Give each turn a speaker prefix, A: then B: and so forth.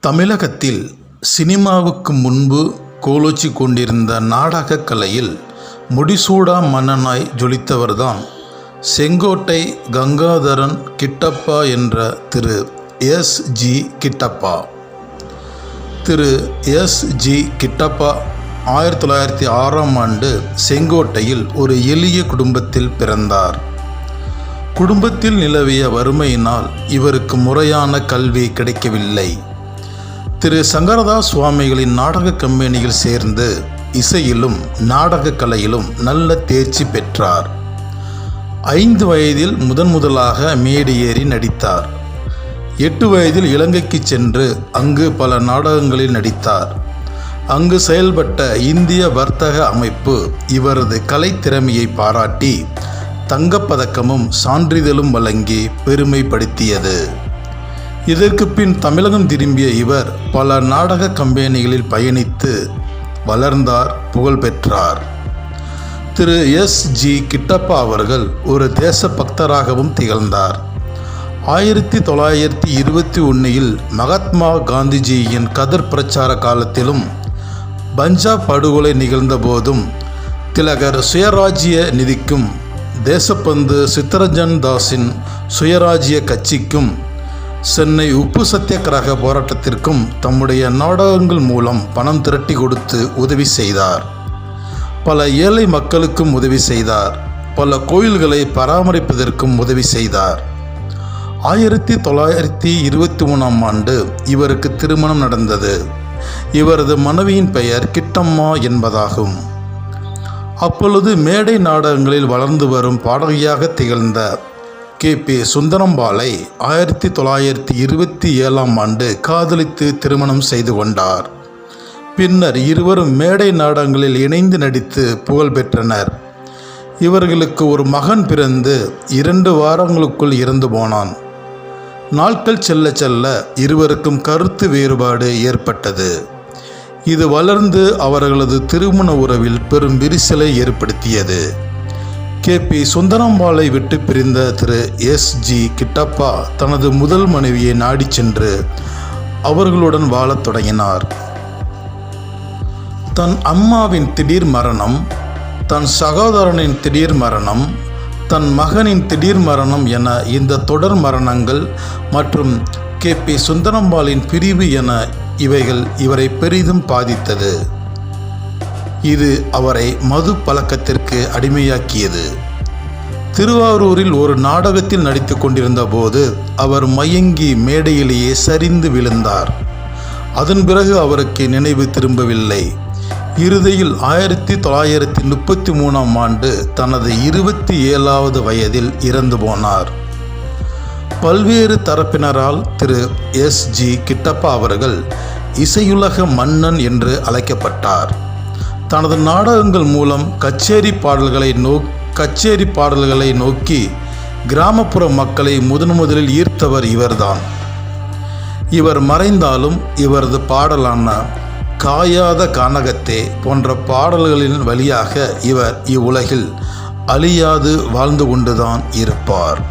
A: தமிழகத்தில் சினிமாவுக்கு முன்பு கோலோச்சி கொண்டிருந்த நாடகக் கலையில் முடிசூடா மன்னனாய் ஜொலித்தவர்தான் செங்கோட்டை கங்காதரன் கிட்டப்பா என்ற Thiru S. G. Kittappa. Thiru S. G. Kittappa ஆயிரத்தி தொள்ளாயிரத்தி ஆறாம் ஆண்டு செங்கோட்டையில் ஒரு எளிய குடும்பத்தில் பிறந்தார். குடும்பத்தில் நிலவிய வறுமையினால் இவருக்கு முறையான கல்வி கிடைக்கவில்லை. திரு சங்கரதாஸ் சுவாமிகளின் நாடக கம்பெனியில் சேர்ந்து இசையிலும் நாடக கலையிலும் நல்ல தேர்ச்சி பெற்றார். ஐந்து வயதில் முதன் முதலாக மேடியேறி நடித்தார். எட்டு வயதில் இலங்கைக்கு சென்று அங்கு பல நாடகங்களில் நடித்தார். அங்கு செயல்பட்ட இந்திய வர்த்தக அமைப்பு இவரது கலைத்திறமையை பாராட்டி தங்கப்பதக்கமும் சான்றிதழும் வழங்கி பெருமைப்படுத்தியது. இதற்கு பின் தமிழகம் திரும்பிய இவர் பல நாடக கம்பெனிகளில் பயணித்து வளர்ந்தார் புகழ் பெற்றார். திரு. எஸ். ஜி. கிட்டப்பா அவர்கள் ஒரு தேசபக்தராகவும் திகழ்ந்தார். ஆயிரத்தி தொள்ளாயிரத்தி இருபத்தி ஒன்றில் மகாத்மா காந்திஜியின் கதர் பிரச்சார காலத்திலும் பஞ்சாப் படுகொலை நிகழ்ந்த போதும் திலகர் சுயராஜ்ய நிதிக்கும் தேசப்பந்து சித்தரஞ்சன் தாஸின் சுயராஜ்ய கட்சிக்கும் சென்னை உப்பு சத்தியாகிரக போராட்டத்திற்கும் தம்முடைய நாடகங்கள் மூலம் பணம் திரட்டி கொடுத்து உதவி செய்தார். பல ஏழை மக்களுக்கும் உதவி செய்தார். பல கோயில்களை பராமரிப்பதற்கும் உதவி செய்தார். ஆயிரத்தி தொள்ளாயிரத்தி இருபத்தி மூணாம் ஆண்டு இவருக்கு திருமணம் நடந்தது. இவரது மனைவியின் பெயர் கிட்டம்மா என்பதாகும். அப்பொழுது மேடை நாடகங்களில் வளர்ந்து வரும் பாடகியாக திகழ்ந்த கே. பி. சுந்தரம்பாலை ஆயிரத்தி தொள்ளாயிரத்தி இருபத்தி ஏழாம் ஆண்டு காதலித்து திருமணம் செய்து கொண்டார். பின்னர் இருவரும் மேடை நாடகங்களில் இணைந்து நடித்து புகழ் பெற்றனர். இவர்களுக்கு ஒரு மகன் பிறந்து இரண்டு வாரங்களுக்குள் இறந்து போனான். நாட்கள் செல்ல செல்ல இருவருக்கும் கருத்து வேறுபாடு ஏற்பட்டது. இது வளர்ந்து அவர்களது திருமண உறவில் பெரும் விரிசலை ஏற்படுத்தியது. கே. பி. சுந்தரம்பாளை விட்டு பிரிந்த திரு. எஸ். ஜி. கிட்டப்பா தனது முதல் மனைவியை நாடி சென்று அவர்களுடன் வாழத் தொடங்கினார். தன் அம்மாவின் திடீர் மரணம் தன் சகோதரனின் திடீர் மரணம் தன் மகனின் திடீர் மரணம் என இந்த தொடர் மரணங்கள் மற்றும் கே. பி. சுந்தரம்பாளின் பிரிவு என இவைகள் இவரை பெரிதும் பாதித்தது. இது அவரை மது பழக்கத்திற்கு அடிமையாக்கியது. திருவாரூரில் ஒரு நாடகத்தில் நடித்து கொண்டிருந்த போது அவர் மயங்கி மேடையிலேயே சரிந்து விழுந்தார். அதன் பிறகு அவருக்கு நினைவு திரும்பவில்லை. இறுதியில் ஆயிரத்தி தொள்ளாயிரத்தி முப்பத்தி மூணாம் ஆண்டு தனது இருபத்தி ஏழாவது வயதில் இறந்து போனார். பல்வேறு தரப்பினரால் திரு. எஸ். ஜி. கிட்டப்பா அவர்கள் இசையுலக மன்னன் என்று அழைக்கப்பட்டார். தனது நாடகங்கள் மூலம் கச்சேரி பாடல்களை நோ கச்சேரி பாடல்களை நோக்கி கிராமப்புற மக்களை முதன் முதலில் ஈர்த்தவர் இவர்தான். இவர் மறைந்தாலும் இவரது பாடலான காயாத கானகத்தே போன்ற பாடல்களின் வழியாக இவர் இவ்வுலகில் அழியாது வாழ்ந்து கொண்டுதான் இருப்பார்.